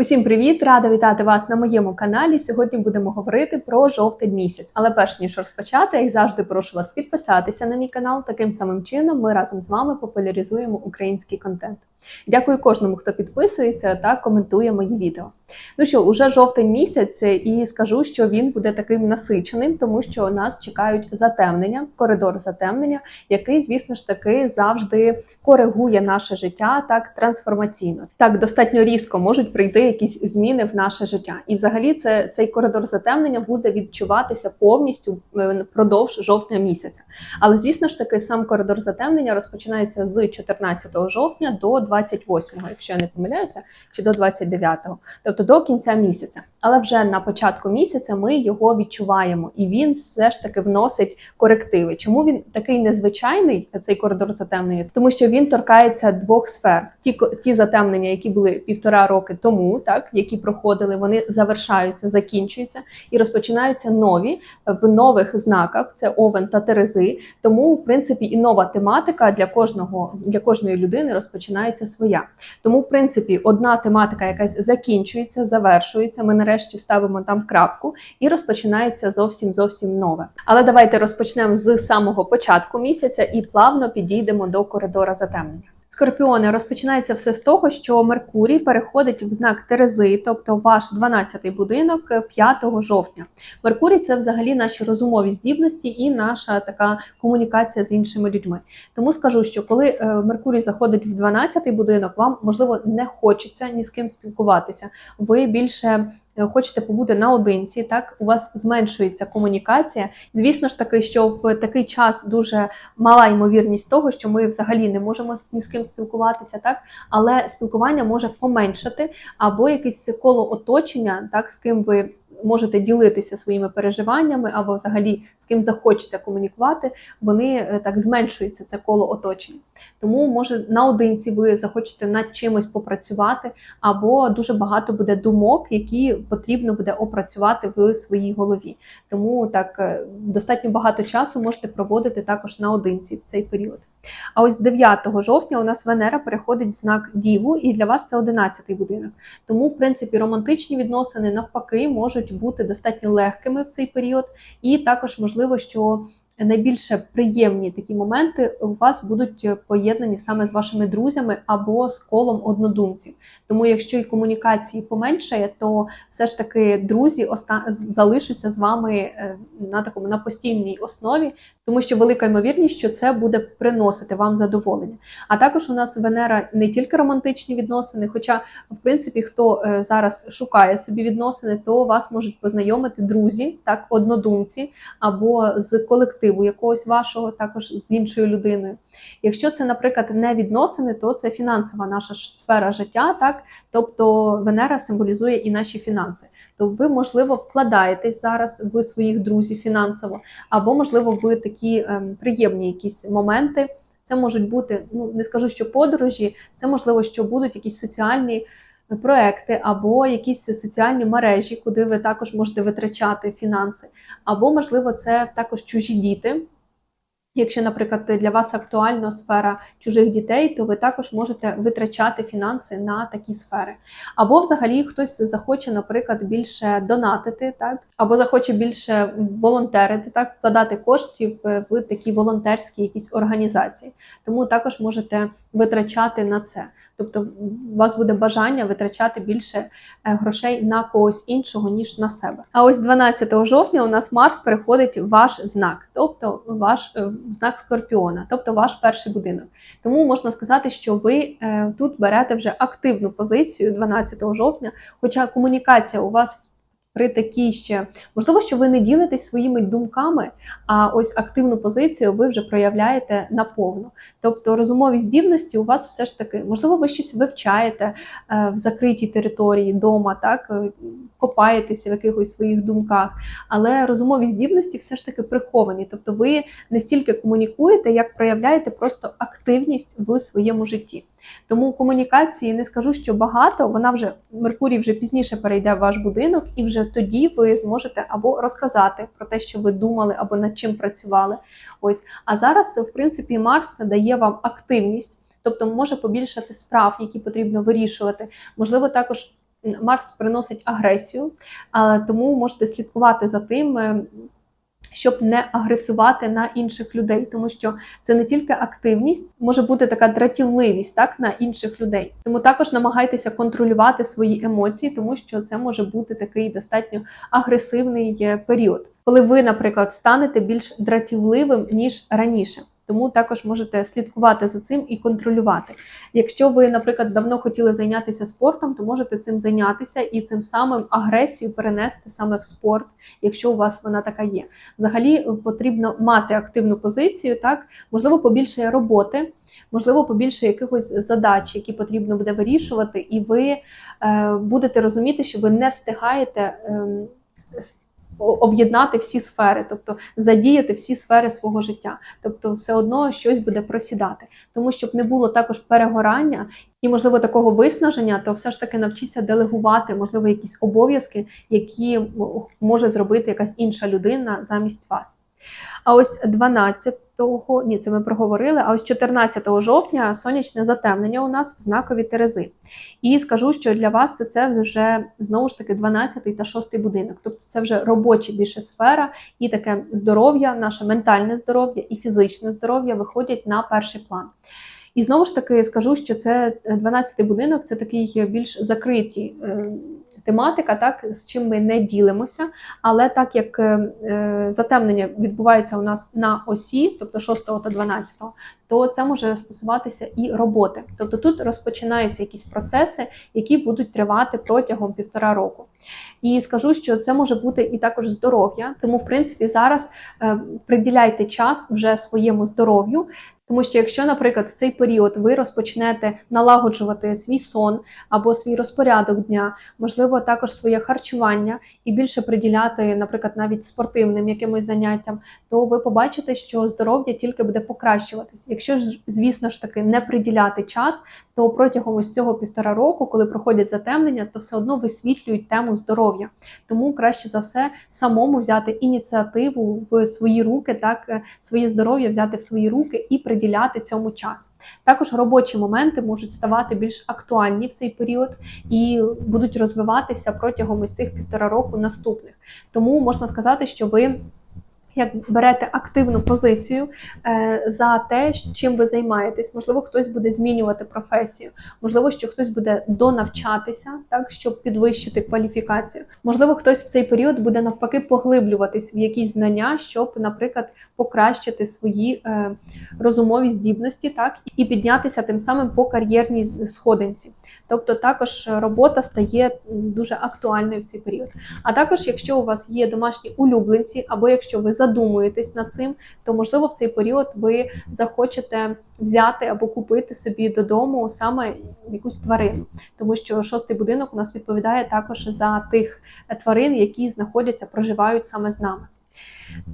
Усім привіт! Рада вітати вас на моєму каналі. Сьогодні будемо говорити про жовтень місяць. Але перш ніж розпочати, як завжди, прошу вас підписатися на мій канал. Таким самим чином ми разом з вами популяризуємо український контент. Дякую кожному, хто підписується та коментує мої відео. Ну що, уже жовтень місяць, і скажу, що він буде таким насиченим, тому що нас чекають затемнення, коридор затемнення, який, звісно ж таки, завжди коригує наше життя так трансформаційно. Так достатньо різко можуть прийти якісь зміни в наше життя. І взагалі це цей коридор затемнення буде відчуватися повністю е, впродовж жовтня місяця. Але звісно ж таки, сам коридор затемнення розпочинається з 14 жовтня до 28, якщо я не помиляюся, чи до 29, тобто до кінця місяця. Але вже на початку місяця ми його відчуваємо, і він все ж таки вносить корективи. Чому він такий незвичайний, цей коридор затемнення? Тому що він торкається двох сфер: ті ті затемнення, які були півтора роки тому, так які проходили, вони завершаються, закінчуються і розпочинаються нові в нових знаках. Це овен та терези. Тому, в принципі, і нова тематика для кожного для кожної людини розпочинається своя. Тому, в принципі, одна тематика якась закінчується, завершується. Ми нарешті ставимо там крапку і розпочинається зовсім зовсім нове. Але давайте розпочнемо з самого початку місяця і плавно підійдемо до коридора затемнення. Скорпіони розпочинається все з того, що Меркурій переходить в знак Терези, тобто ваш 12-й будинок е, 5 жовтня. Меркурій це взагалі наші розумові здібності і наша така комунікація з іншими людьми. Тому скажу, що коли е, Меркурій заходить в 12-й будинок, вам можливо не хочеться ні з ким спілкуватися. Ви більше е, хочете побути наодинці, так у вас зменшується комунікація. Звісно ж таки, що в такий час дуже мала ймовірність того, що ми взагалі не можемо ні з ким спілкуватися, так але спілкування може поменшати, або якесь коло оточення, так з ким ви можете ділитися своїми переживаннями, або взагалі з ким захочеться комунікувати, вони е, так зменшуються це коло оточення. Тому може наодинці ви захочете над чимось попрацювати, або дуже багато буде думок, які потрібно буде опрацювати в своїй голові. Тому так е, достатньо багато часу можете проводити також наодинці в цей період. А ось 9 жовтня у нас Венера переходить в знак Діву, і для вас це 11-й будинок. Тому, в принципі, романтичні відносини навпаки можуть бути достатньо легкими в цей період, і також можливо, що найбільше приємні такі моменти у вас будуть поєднані саме з вашими друзями або з колом однодумців. Тому, якщо і комунікації поменшає, то все ж таки друзі залишаться з вами е, на такому на постійній основі, тому що велика ймовірність, що це буде приносити вам задоволення. А також у нас Венера не тільки романтичні відносини, хоча, в принципі, хто е, зараз шукає собі відносини, то вас можуть познайомити друзі, так, однодумці або з колективу якогось вашого, також з іншою людиною. Якщо це, наприклад, не відносини, то це фінансова наша сфера життя, так тобто Венера символізує і наші фінанси. То ви, можливо, вкладаєтесь зараз в своїх друзів фінансово, або, можливо, ви такі ем, приємні якісь моменти. Це можуть бути, ну не скажу, що подорожі, це можливо, що будуть якісь соціальні проекти, або якісь соціальні мережі, куди ви також можете витрачати фінанси, або, можливо, це також чужі діти. Якщо, наприклад, для вас актуальна сфера чужих дітей, то ви також можете витрачати фінанси на такі сфери. Або взагалі хтось захоче, наприклад, більше донатити, так або захоче більше волонтерити, так вкладати коштів е, в такі волонтерські якісь організації. Тому також можете витрачати на це. Тобто, у вас буде бажання витрачати більше е, грошей на когось іншого ніж на себе. А ось 12 жовтня у нас Марс переходить в ваш знак, тобто ваш е, знак Скорпіона, тобто ваш перший будинок. Тому можна сказати, що ви е, тут берете вже активну позицію 12 жовтня, хоча комунікація у вас при такій ще можливо, що ви не ділитесь своїми думками, а ось активну позицію ви вже проявляєте наповну. Тобто розумові здібності у вас все ж таки, можливо, ви щось вивчаєте е, в закритій території дома, так е, копаєтеся в якихось своїх думках, але розумові здібності все ж таки приховані. Тобто ви не стільки комунікуєте, як проявляєте просто активність в своєму житті. Тому комунікації не скажу, що багато. Вона вже Меркурій вже пізніше перейде в ваш будинок, і вже тоді ви зможете або розказати про те, що ви думали, або над чим працювали. Ось а зараз, в принципі, Марс дає вам активність, тобто може побільшати справ, які потрібно вирішувати. Можливо, також Марс приносить агресію, тому можете слідкувати за тим. Щоб не агресувати на інших людей, тому що це не тільки активність, може бути така дратівливість так на інших людей. Тому також намагайтеся контролювати свої емоції, тому що це може бути такий достатньо агресивний е, період, коли ви, наприклад, станете більш дратівливим ніж раніше. Тому також можете слідкувати за цим і контролювати. Якщо ви, наприклад, давно хотіли зайнятися спортом, то можете цим зайнятися і цим самим агресію перенести саме в спорт, якщо у вас вона така є. Взагалі е, потрібно мати активну позицію, так можливо, побільше роботи, можливо, побільше якихось задач, які потрібно буде вирішувати, і ви е, будете розуміти, що ви не встигаєте. о- Об'єднати всі сфери, тобто задіяти всі сфери свого життя, тобто все одно щось буде просідати, тому щоб не було також перегорання і, можливо, такого виснаження, то все ж таки навчиться делегувати, можливо, якісь обов'язки, які може зробити якась інша людина замість вас. А ось 12-го, ні, це ми проговорили. А ось 14 жовтня сонячне затемнення у нас в знакові Терези. І скажу, що для вас це, вже знову ж таки 12 та 6 будинок. Тобто це вже робоча більше сфера, і таке здоров'я, наше ментальне здоров'я і фізичне здоров'я виходять на перший план. І знову ж таки скажу, що це 12-й будинок, це такий більш закритий е, тематика, так з чим ми не ділимося. Але так як е, е, затемнення відбувається у нас на осі, тобто 6 та 12, то це може стосуватися і роботи. Тобто тут розпочинаються якісь процеси, які будуть тривати протягом півтора року. І скажу, що це може бути і також здоров'я. Тому, в принципі, зараз е, приділяйте час вже своєму здоров'ю. Тому що якщо, наприклад, в цей період ви розпочнете налагоджувати свій сон або свій розпорядок дня, можливо, також своє харчування і більше приділяти, наприклад, навіть спортивним якимось заняттям, то ви побачите, що здоров'я тільки буде покращуватись. Якщо ж, звісно ж таки, не приділяти час, то протягом ось цього півтора року, коли проходять затемнення, то все одно висвітлюють тему здоров'я. Тому краще за все самому взяти ініціативу в свої руки, так е, своє здоров'я взяти в свої руки і приділяти цьому час. Також робочі моменти можуть ставати більш актуальні в цей період і будуть розвиватися протягом із цих півтора року наступних. Тому можна сказати, що ви. Як берете активну позицію е, за те, чим ви займаєтесь, можливо, хтось буде змінювати професію, можливо, що хтось буде донавчатися, так щоб підвищити кваліфікацію. Можливо, хтось в цей період буде навпаки поглиблюватись в якісь знання, щоб, наприклад, покращити свої е, розумові здібності, так і піднятися тим самим по кар'єрній сходинці. Тобто, також робота стає дуже актуальною в цей період. А також, якщо у вас є домашні улюбленці, або якщо ви задумуєтесь над цим, то можливо в цей період ви захочете взяти або купити собі додому саме якусь тварину, тому що шостий будинок у нас відповідає також за тих е, тварин, які знаходяться, проживають саме з нами.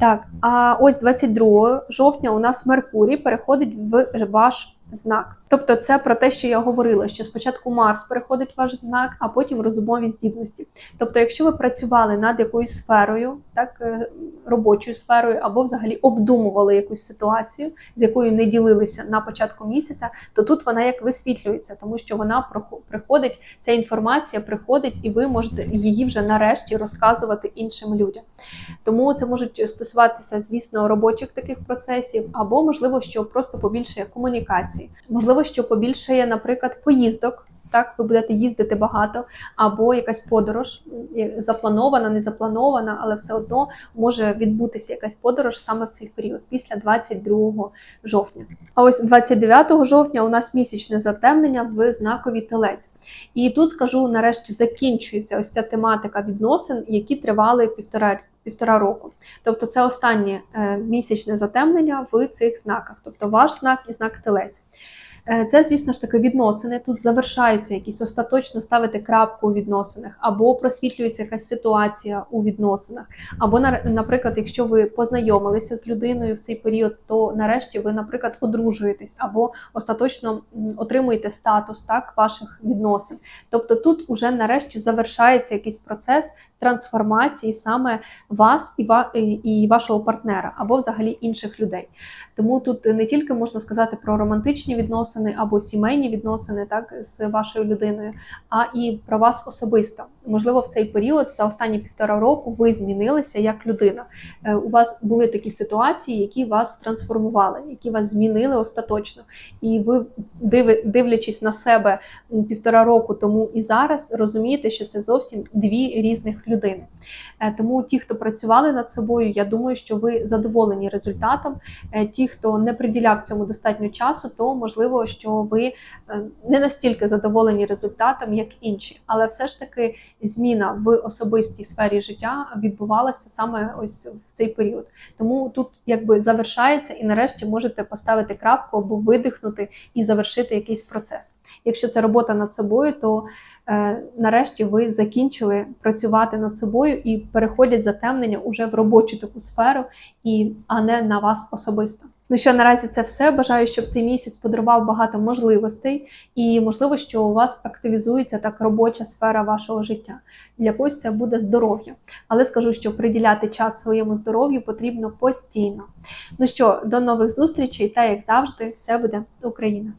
Так, а ось 22 жовтня у нас Меркурій переходить в ваш знак. Тобто, це про те, що я говорила, що спочатку Марс переходить в ваш знак, а потім розумові здібності. Тобто, якщо ви працювали над якоюсь сферою, так е, робочою сферою, або взагалі обдумували якусь ситуацію, з якою не ділилися на початку місяця, то тут вона як висвітлюється, тому що вона приходить, ця інформація приходить, і ви можете її вже нарешті розказувати іншим людям. Тому це можуть стосуватися, звісно, робочих таких процесів, або можливо, що просто побільшає комунікації. Можливо, що побільшає, наприклад, поїздок. Так, ви будете їздити багато, або якась подорож запланована, не запланована, але все одно може відбутися якась подорож саме в цей період, після 22 жовтня. А ось 29 жовтня у нас місячне затемнення в знакові телець. І тут скажу, нарешті закінчується ось ця тематика відносин, які тривали півтора. Півтора року, тобто це останнє е, місячне затемнення в цих знаках, тобто ваш знак і знак телець. Е, Це, звісно ж таки, відносини. Тут завершаються якісь остаточно ставити крапку у відносинах, або просвітлюється якась ситуація у відносинах. Або, на- наприклад, якщо ви познайомилися з людиною в цей період, то нарешті ви, наприклад, одружуєтесь або остаточно отримуєте статус так ваших відносин. Тобто тут уже нарешті завершається якийсь процес трансформації саме вас і, ва- і вашого партнера, або взагалі інших людей. Тому тут не тільки можна сказати про романтичні відносини або сімейні відносини, так з вашою людиною, а і про вас особисто. Можливо, в цей період за останні півтора року ви змінилися як людина. Е, У вас були такі ситуації, які вас трансформували, які вас змінили остаточно. І ви, диви- дивлячись на себе півтора року тому і зараз, розумієте, що це зовсім дві різних людини. Е, Тому ті, хто працювали над собою, я думаю, що ви задоволені результатом. Е, Ті, хто не приділяв цьому достатньо часу, то можливо, що ви е, не настільки задоволені результатом, як інші, але все ж таки зміна в особистій сфері життя відбувалася саме ось в цей період. Тому тут якби завершається, і нарешті можете поставити крапку або видихнути і завершити якийсь процес. Якщо це робота над собою, то нарешті ви закінчили працювати над собою і переходять затемнення уже в робочу таку сферу, і, а не на вас особисто. Ну що наразі це все. Бажаю, щоб цей місяць подарував багато можливостей, і можливо, що у вас активізується так робоча сфера вашого життя. Для когось це буде здоров'я. Але скажу, що приділяти час своєму здоров'ю потрібно постійно. Ну що, до нових зустрічей, та як завжди, все буде Україна!